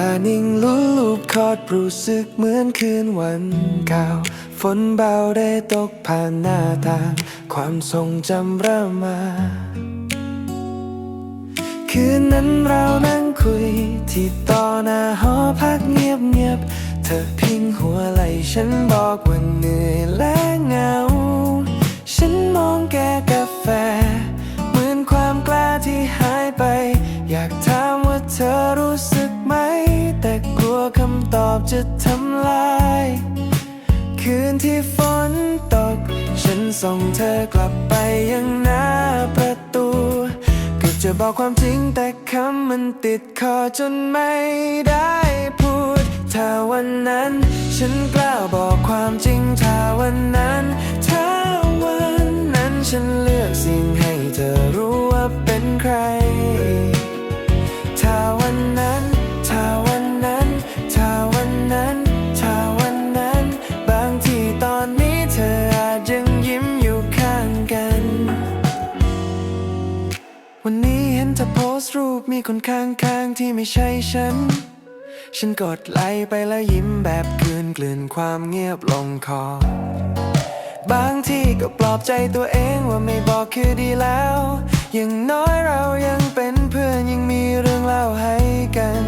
านิ่งลุลูบคอดรู้สึกเหมือนคืนวันเก่า ฝนเบาได้ตกผ่านหน้าต่าง ความทรงจำเริ่มมา คืนนั้นเรานั่งคุย ที่ต่อหน้าหอพักเงียบเงียบ เธอพิงหัวไหล่ฉันบอกว่าเหนื่อยและเหงา ฉันมองแกกาแฟ อบจะทำลาย คืนที่ฝนตก ฉันส่งเธอกลับไปยังหน้าประตูเกือบจะบอกความจริงแต่คำมันติดคอจนไม่ได้พูด ถ้าวันนั้น ฉันกล้าบอกความจริงถ้าวันนั้น ถ้าวันนั้นฉันเลือกสิ่งให้เธอ มีคนข้างๆที่ไม่ใช่ฉัน ฉันกดไลค์ไปแล้วยิ้มแบบคืนกลืนความเงียบลงคอบางทีก็ปลอบใจตัวเองว่าไม่บอกคือดีแล้ว อย่างน้อยเรายังเป็นเพื่อนยังมีเรื่องเล่าให้กัน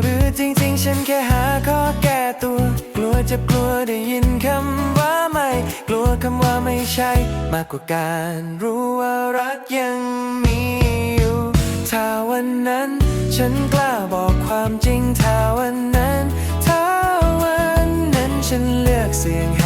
หรือจริงๆ ฉันแค่หาข้อแก้ตัว กลัวจ็บกลัวได้ยิน กลัวคำว่าไม่ใช่ มากกว่าการรู้ว่ารักยังมีอยู่ ถ้าวันนั้น ฉันกล้าบอกความจริงถ้าวันนั้นถ้าวันนั้นฉันเลือกเสียง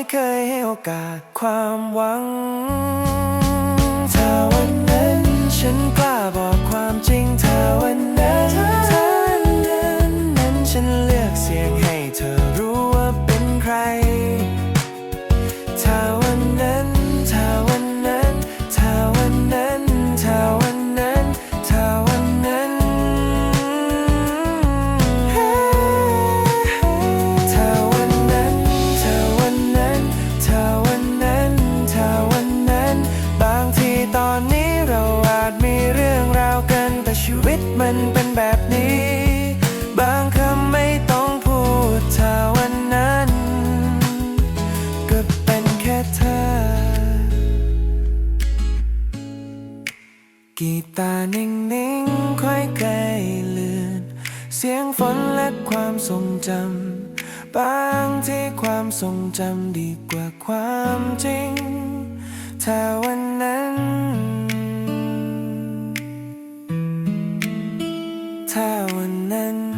ไม่เคยให้โอกาสความหวัง ถ้าวันนั้นฉันกล้าบอกความจริงเธอ แบบนี้ บางคำไม่ต้องพูดถ้าวันนั้น ก็เป็นแค่เธอ กีตาร์นิ่งๆค่อยไกลเลือน เสียงฝนและความทรงจำ บางที่ความทรงจำดีกว่าความจริง ถ้าวัน 他问：“能？”